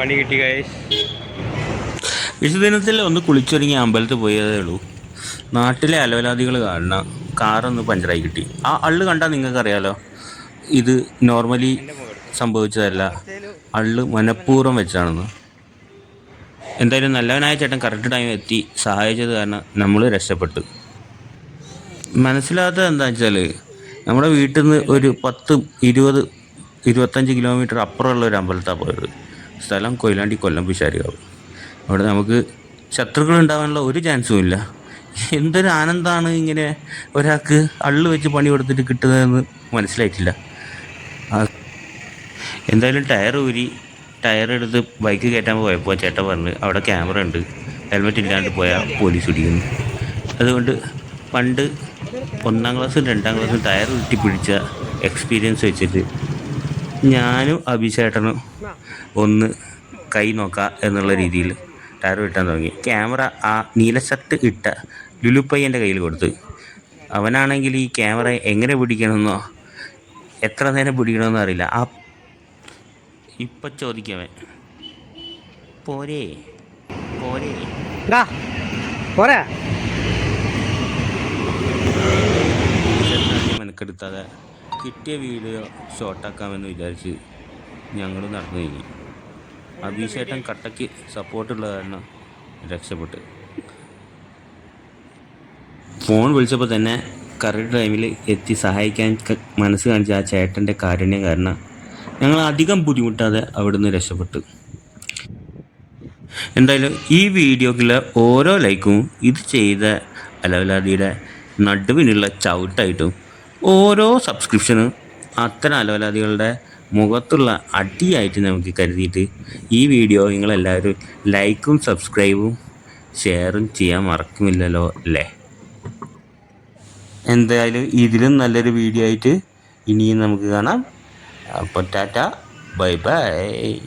പണി കിട്ടി ഗൈസ് വിഷുദിനത്തിൽ ഒന്ന് കുളിച്ചൊരുങ്ങി അമ്പലത്തിൽ പോയതേ ഉള്ളൂ. നാട്ടിലെ അലവലാദികൾ കാണണം കാറൊന്ന് പഞ്ചറായി കിട്ടി. ആ അള്ള് കണ്ടാൽ നിങ്ങൾക്കറിയാലോ? ഇത് നോർമലി സംഭവിച്ചതല്ല. അള്ള് മനഃപൂർവം വെച്ചാണെന്ന്. എന്തായാലും നല്ലവനായ ചേട്ടൻ കറക്റ്റ് ടൈം എത്തി സഹായിച്ചത് കാരണം നമ്മൾ രക്ഷപ്പെട്ടു. മനസ്സിലാത്തത് എന്താ വെച്ചാൽ നമ്മുടെ വീട്ടിൽ നിന്ന് ഒരു പത്ത് ഇരുപത് ഇരുപത്തഞ്ച് കിലോമീറ്റർ അപ്പുറമുള്ള ഒരു അമ്പലത്താണ് പോയത്. സ്ഥലം കൊയിലാണ്ടി കൊല്ലം പിശാരികാവ് അവിടെ നമുക്ക് ശത്രുക്കൾ ഉണ്ടാകാനുള്ള ഒരു ചാൻസും ഇല്ല. എന്തൊരു ആനന്ദമാണ് ഇങ്ങനെ ഒരാൾക്ക് അള്ളു വെച്ച് പണി കൊടുത്തിട്ട് കിട്ടുന്നതെന്ന് മനസ്സിലായിട്ടില്ല. എന്തായാലും ടയർ ഊരി ടയർ എടുത്ത് ബൈക്ക് കയറ്റാൻ പോയപ്പോൾ ചേട്ടൻ പറഞ്ഞ് അവിടെ ക്യാമറ ഉണ്ട്. ഹെൽമെറ്റ് ഇല്ലാണ്ട് പോയാൽ പോലീസ് പിടിക്കുന്നു. അതുകൊണ്ട് പണ്ട് ഒന്നാം ക്ലാസ്സും രണ്ടാം ക്ലാസ്സും ടയർ ഉരുട്ടി പിടിച്ച എക്സ്പീരിയൻസ് വെച്ചിട്ട് ഞാനും അഭിചേട്ടനും ഒന്ന് കൈ നോക്കാം എന്നുള്ള രീതിയിൽ ടയർ വെട്ടാൻ തുടങ്ങി. ക്യാമറ ആ നീല ഷർട്ട് ഇട്ട ലുലുപ്പയ്യന്റെ കയ്യിൽ കൊടുത്ത്. അവനാണെങ്കിൽ ഈ ക്യാമറ എങ്ങനെ പിടിക്കണമെന്നോ എത്ര നേരം പിടിക്കണമെന്നോ അറിയില്ല. ആ ഇപ്പം ചോദിക്കവൻ പോരേ പോരാ. മെനക്കെടുത്താതെ കിട്ടിയ വീഡിയോ ഷോർട്ടാക്കാമെന്ന് വിചാരിച്ച് ഞങ്ങൾ നടന്നു കഴിഞ്ഞു. അഭിഷേട്ടൻ കട്ടയ്ക്ക് സപ്പോർട്ടുള്ള കാരണം രക്ഷപ്പെട്ട്. ഫോൺ വിളിച്ചപ്പോൾ തന്നെ കറക്റ്റ് ടൈമിൽ എത്തി സഹായിക്കാൻ മനസ്സ് കാണിച്ച ആ ചേട്ടന്റെ കാരുണ്യം കാരണം ഞങ്ങൾ അധികം ബുദ്ധിമുട്ടാതെ അവിടുന്ന് രക്ഷപ്പെട്ടു. എന്തായാലും ഈ വീഡിയോക്കുള്ള ഓരോ ലൈക്കും ഇത് ചെയ്ത അലവലാദിയുടെ നടുവിനുള്ള ചവിട്ടായിട്ടും ഓരോ സബ്സ്ക്രിപ്ഷനും അത്തരം അലവലാദികളുടെ മുഖത്തുള്ള അടിയായിട്ട് നമുക്ക് കരുതിയിട്ട് ഈ വീഡിയോ നിങ്ങളെല്ലാവരും ലൈക്കും സബ്സ്ക്രൈബും ഷെയറും ചെയ്യാൻ മറക്കുമില്ലല്ലോ അല്ലേ? എന്തായാലും ഇതിലും നല്ലൊരു വീഡിയോ ആയിട്ട് ഇനിയും നമുക്ക് കാണാം. അപ്പോൾ ടാറ്റ ബൈ ബൈ.